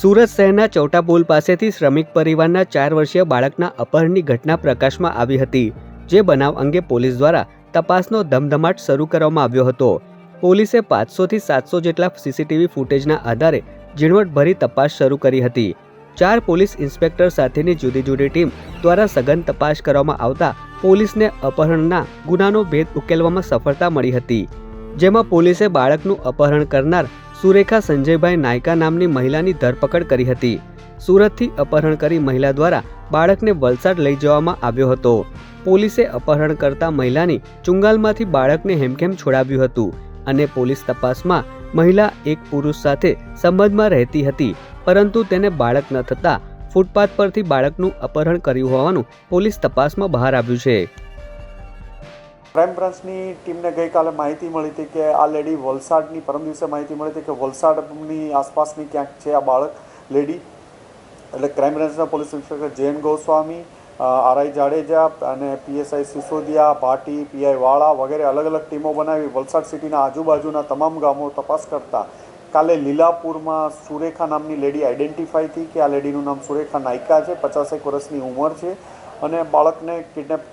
સુરત શહેરના ચૌટા પુલ પાસેથી શ્રમિક પરિવારના ચાર વર્ષીય બાળકના અપહરણની ઘટના પ્રકાશમાં આવી હતી, જે બનાવ અંગે પોલીસ દ્વારા તપાસનો ધમધમાટ શરૂ કરવામાં આવ્યો હતો. પોલીસે પાંચસોથી સાતસો જેટલા સીસીટીવી ફૂટેજના આધારે ઝીણવટભરી તપાસ શરૂ કરી હતી. ચાર પોલીસ ઇન્સ્પેક્ટર સાથેની જુદી જુદી ટીમ દ્વારા સઘન તપાસ કરવામાં આવતા પોલીસને અપહરણના ગુનાનો ભેદ ઉકેલવામાં સફળતા મળી હતી, જેમાં પોલીસે બાળકનું અપહરણ કરનાર સુરેખા સંજયભાઈ નાયકા નામની મહિલાની ધરપકડ કરી હતી. સુરતથી અપહરણ કરી મહિલા દ્વારા બાળકને વલસાડ લઈ જવામાં આવ્યો હતો. પોલીસે અપહરણ કરતા મહિલાની ચુંગાલમાંથી બાળકને હેમખેમ છોડાવ્યું હતું અને પોલીસ તપાસમાં મહિલા એક પુરુષ સાથે સંબંધમાં રહેતી હતી, પરંતુ તેને બાળક ન થતાં ફૂટપાથ પરથી બાળકનું અપહરણ કર્યું હોવાનું પોલીસ તપાસમાં બહાર આવ્યું છે. ક્રાઇમ બ્રાન્ચની ટીમને ગઈકાલે માહિતી મળી હતી કે આ લેડી વલસાડની, પરમ દિવસે માહિતી મળી હતી કે વલસાડની આસપાસની ક્યાંક છે આ બાળક લેડી. એટલે ક્રાઇમ બ્રાન્ચના police inspector Jain Goswami RI Jadeja અને પીએસઆઈ સિસોદિયા, ભાટી, પીઆઈ વાળા વગેરે અલગ અલગ ટીમો બનાવી વલસાડ સિટીના આજુબાજુના તમામ ગામો તપાસ કરતા કાલે લીલાપુરમાં સુરેખા નામની લેડી આઈડેન્ટિફાઈ થઈ કે આ લેડીનું નામ સુરેખા નાયકા છે, પચાસેક વર્ષની ઉંમર છે. અને બાળકને કિડનેપ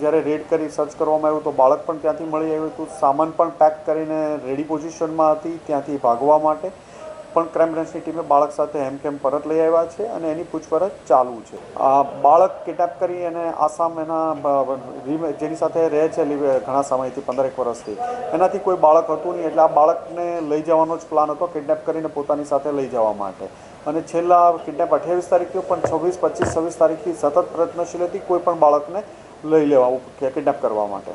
જ્યારે રેડ કરી સર્ચ કરવામાં આવ્યું તો બાળક પણ ત્યાંથી મળી આવ્યું હતું. સામાન પણ પેક કરીને રેડી પોઝિશનમાં હતી, ત્યાંથી ભાગવા માટે. પણ ક્રાઇમ બ્રાન્ચની ટીમે બાળક સાથે હેમખેમ પરત લઈ આવ્યા છે અને એની પૂછપરછ ચાલુ છે. આ બાળક કિડનેપ કરી અને આસામ એના જેની સાથે રહે છે ઘણા સમયથી, પંદરેક વર્ષથી. એનાથી કોઈ બાળક હતું નહીં, એટલે આ બાળકને લઈ જવાનો જ પ્લાન હતો કિડનેપ કરીને પોતાની સાથે લઈ જવા માટે. અને છેલ્લા કિડનેપ અઠ્યાવીસ તારીખથી પણ છવ્વીસ, પચીસ, છવ્વીસ તારીખથી સતત પ્રયત્નશીલ હતી, કોઈ પણ બાળકને લઈ લેવા કિડનેપ કરવા માટે.